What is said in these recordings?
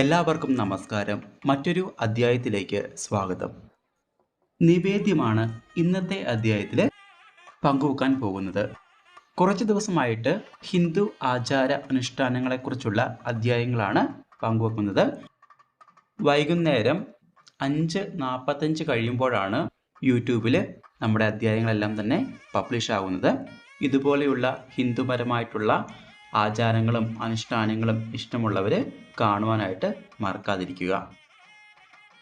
എല്ലാവർക്കും നമസ്കാരം. മറ്റൊരു അധ്യായത്തിലേക്ക് സ്വാഗതം. നിവേദ്യമാണ് ഇന്നത്തെ അധ്യായത്തിൽ പങ്കുവെക്കാൻ പോകുന്നത്. കുറച്ച് ദിവസമായിട്ട് ഹിന്ദു ആചാര അനുഷ്ഠാനങ്ങളെക്കുറിച്ചുള്ള അധ്യായങ്ങളാണ് പങ്കുവെക്കുന്നത്. വൈകുന്നേരം അഞ്ച് നാൽപ്പത്തഞ്ച് കഴിയുമ്പോഴാണ് യൂട്യൂബിൽ നമ്മുടെ അധ്യായങ്ങളെല്ലാം തന്നെ പബ്ലിഷ് ആകുന്നത് ഇതുപോലെയുള്ള ഹിന്ദുപരമായിട്ടുള്ള ആചാരങ്ങളും അനുഷ്ഠാനങ്ങളും ഇഷ്ടമുള്ളവർ കാണുവാനായിട്ട് മറക്കാതിരിക്കുക.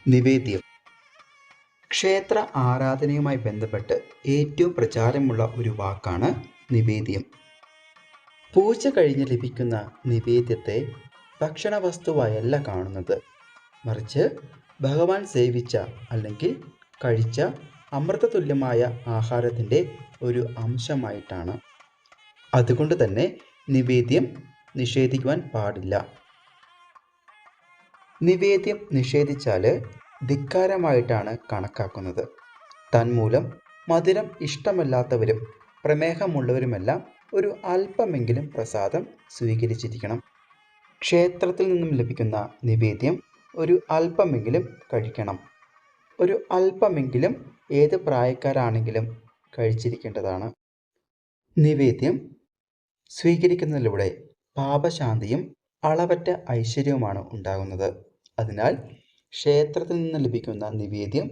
നിവേദ്യം. ക്ഷേത്ര ആരാധനയുമായി ബന്ധപ്പെട്ട് ഏറ്റവും പ്രചാരമുള്ള ഒരു വാക്കാണ് നിവേദ്യം. പൂജ കഴിഞ്ഞ് ലഭിക്കുന്ന നിവേദ്യത്തെ ഭക്ഷണ വസ്തുവായല്ല കാണുന്നത്. മറിച്ച് ഭഗവാൻ സേവിച്ച അല്ലെങ്കിൽ കഴിച്ച അമൃതതുല്യമായ ആഹാരത്തിന്റെ ഒരു അംശമായിട്ടാണ്. അതുകൊണ്ട് തന്നെ നിവേദ്യം നിഷേധിക്കുവാൻ പാടില്ല. നിവേദ്യം നിഷേധിച്ചാൽ ധിക്കാരമായിട്ടാണ് കണക്കാക്കുന്നത്. തന്മൂലം മധുരം ഇഷ്ടമല്ലാത്തവരും പ്രമേഹമുള്ളവരുമെല്ലാം ഒരു അല്പമെങ്കിലും പ്രസാദം സ്വീകരിച്ചിരിക്കണം. ക്ഷേത്രത്തിൽ നിന്നും ലഭിക്കുന്ന നിവേദ്യം ഒരു അല്പമെങ്കിലും കഴിക്കണം. ഒരു അല്പമെങ്കിലും ഏത് പ്രായക്കാരാണെങ്കിലും കഴിച്ചിരിക്കേണ്ടതാണ്. നിവേദ്യം സ്വീകരിക്കുന്നതിലൂടെ പാപശാന്തിയും അളവറ്റ ഐശ്വര്യവുമാണ് ഉണ്ടാകുന്നത്. അതിനാൽ ക്ഷേത്രത്തിൽ നിന്ന് ലഭിക്കുന്ന നിവേദ്യം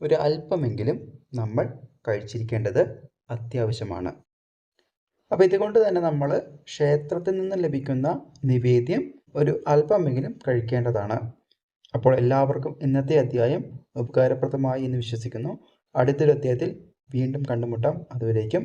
ഒരു അല്പമെങ്കിലും നമ്മൾ കഴിച്ചിരിക്കേണ്ടത് അത്യാവശ്യമാണ്. അപ്പോൾ ഇതുകൊണ്ട് തന്നെ നമ്മൾ ക്ഷേത്രത്തിൽ നിന്ന് ലഭിക്കുന്ന നിവേദ്യം ഒരു അല്പമെങ്കിലും കഴിക്കേണ്ടതാണ്. അപ്പോൾ എല്ലാവർക്കും ഇന്നത്തെ അധ്യായം ഉപകാരപ്രദമായി എന്ന് വിശ്വസിക്കുന്നു. അടുത്തൊരു അധ്യായത്തിൽ വീണ്ടും കണ്ടുമുട്ടാം. അതുവരേക്കും